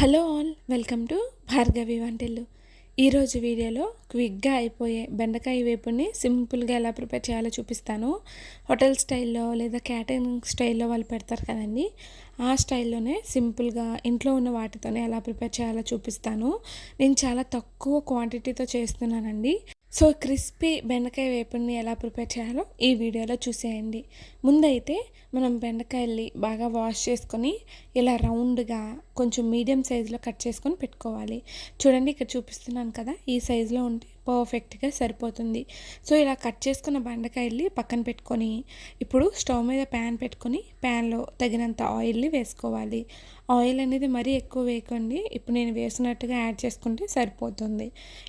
Hello all welcome to Bhargavi వంటలు ఈరోజు వీడియోలో క్విక్గా అయిపోయే బెండకాయ వేపుని సింపుల్గా ఎలా ప్రిపేర్ చేయాలో చూపిస్తాను. హోటల్ స్టైల్లో లేదా క్యాటరింగ్ స్టైల్లో వాళ్ళు పెడతారు కదండి ఆ స్టైల్లోనే సింపుల్గా ఇంట్లో ఉన్న వాటితోనే ఎలా ప్రిపేర్ చేయాలో చూపిస్తాను. నేను చాలా తక్కువ క్వాంటిటీతో చేస్తున్నానండి. సో క్రిస్పీ బెండకాయ వేపుని ఎలా ప్రిపేర్ చేయాలో ఈ వీడియోలో చూసేయండి. ముందైతే మనం బెండకాయల్ని బాగా వాష్ చేసుకొని ఇలా రౌండ్గా కొంచెం మీడియం సైజులో కట్ చేసుకొని పెట్టుకోవాలి. చూడండి ఇక్కడ చూపిస్తున్నాను కదా ఈ సైజులో ఉంటే పర్ఫెక్ట్గా సరిపోతుంది. సో ఇలా కట్ చేసుకున్న బెండకాయల్ని పక్కన పెట్టుకొని ఇప్పుడు స్టవ్ మీద ప్యాన్ పెట్టుకొని ప్యాన్లో తగినంత ఆయిల్ని వేసుకోవాలి. ఆయిల్ అనేది మరీ ఎక్కువ వేయకండి ఇప్పుడు నేను వేసినట్టుగా యాడ్ చేసుకుంటే సరిపోతుంది.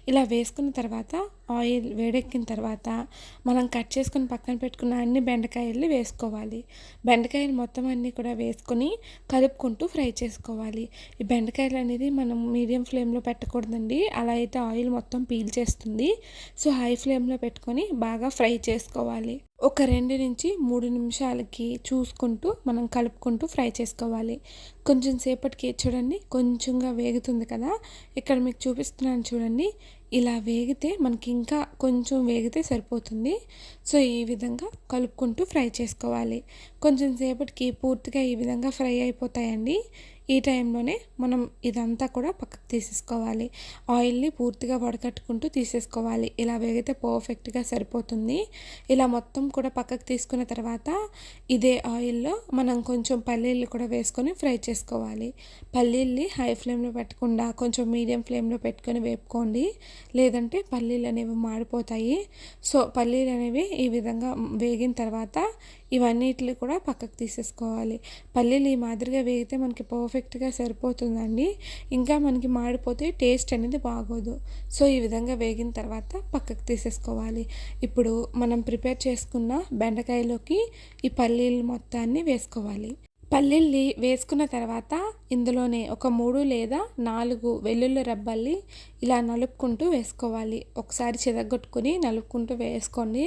ఇలా వేసుకున్న తర్వాత ఆయిల్ వేడెక్కిన తర్వాత మనం కట్ చేసుకుని పక్కన పెట్టుకున్న అన్ని బెండకాయల్ని వేసుకోవాలి. బెండకాయలు మొత్తం అన్నీ కూడా వేసుకొని కలుపుకుంటూ ఫ్రై చేసుకోవాలి. ఈ బెండకాయలు అనేది మనం మీడియం ఫ్లేమ్లో పెట్టకూడదండి. అలా అయితే ఆయిల్ మొత్తం పీల్ చేస్తుంది. సో హై ఫ్లేమ్లో పెట్టుకొని బాగా ఫ్రై చేసుకోవాలి. ఒక రెండు నుంచి మూడు నిమిషాలకి చూసుకుంటూ మనం కలుపుకుంటూ ఫ్రై చేసుకోవాలి. కొంచెం సేపటికి చూడండి కొంచెంగా వేగుతుంది కదా. ఇక్కడ మీకు చూపిస్తున్నాను చూడండి. ఇలా వేగితే మనకి ఇంకా కొంచెం వేగితే సరిపోతుంది. సో ఈ విధంగా కలుపుకుంటూ ఫ్రై చేసుకోవాలి. కొంచెం సేపటికి పూర్తిగా ఈ విధంగా ఫ్రై అయిపోతాయండి. ఈ టైంలోనే మనం ఇదంతా కూడా పక్కకు తీసేసుకోవాలి. ఆయిల్ని పూర్తిగా వడకట్టుకుంటూ తీసేసుకోవాలి. ఇలా వేగితే పర్ఫెక్ట్గా సరిపోతుంది. ఇలా మొత్తం కూడా పక్కకు తీసుకున్న తర్వాత ఇదే ఆయిల్లో మనం కొంచెం పల్లీలు కూడా వేసుకొని ఫ్రై చేసుకోవాలి. పల్లీల్ని హై ఫ్లేమ్లో పెట్టకుండా కొంచెం మీడియం ఫ్లేమ్లో పెట్టుకొని వేపుకోండి. లేదంటే పల్లీలు అనేవి మాడిపోతాయి. సో పల్లీలు అనేవి ఈ విధంగా వేగిన తర్వాత ఇవన్నిటిని కూడా పక్కకు తీసేసుకోవాలి. పల్లీలు ఈ మాదిరిగా వేగితే మనకి పర్ఫెక్ట్గా సరిపోతుందండి. ఇంకా మనకి మాడిపోతే టేస్ట్ అనేది బాగోదు. సో ఈ విధంగా వేగిన తర్వాత పక్కకు తీసేసుకోవాలి. ఇప్పుడు మనం ప్రిపేర్ చేసుకున్న బెండకాయలోకి ఈ పల్లీలు మొత్తాన్ని వేసుకోవాలి. పల్లీల్ని వేసుకున్న తర్వాత ఇందులోనే ఒక మూడు లేదా నాలుగు వెల్లుల్లి రబ్బల్ని ఇలా నలుపుకుంటూ వేసుకోవాలి. ఒకసారి చెదగొట్టుకుని నలుపుకుంటూ వేసుకోండి.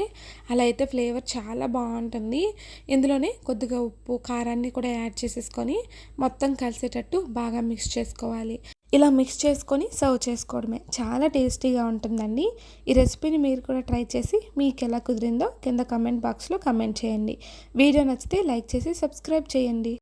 అలా అయితే ఫ్లేవర్ చాలా బాగుంటుంది. ఇందులోనే కొద్దిగా ఉప్పు కారాన్ని కూడా యాడ్ చేసేసుకొని మొత్తం కలిసేటట్టు బాగా మిక్స్ చేసుకోవాలి. ఇలా మిక్స్ చేసుకొని సర్వ్ చేసుకోవడమే. చాలా టేస్టీగా ఉంటుందండి. ఈ రెసిపీని మీరు కూడా ట్రై చేసి మీకు ఎలా కుదిరిందో కింద కమెంట్ బాక్స్లో కమెంట్ చేయండి. వీడియో నచ్చితే లైక్ చేసి సబ్స్క్రైబ్ చేయండి.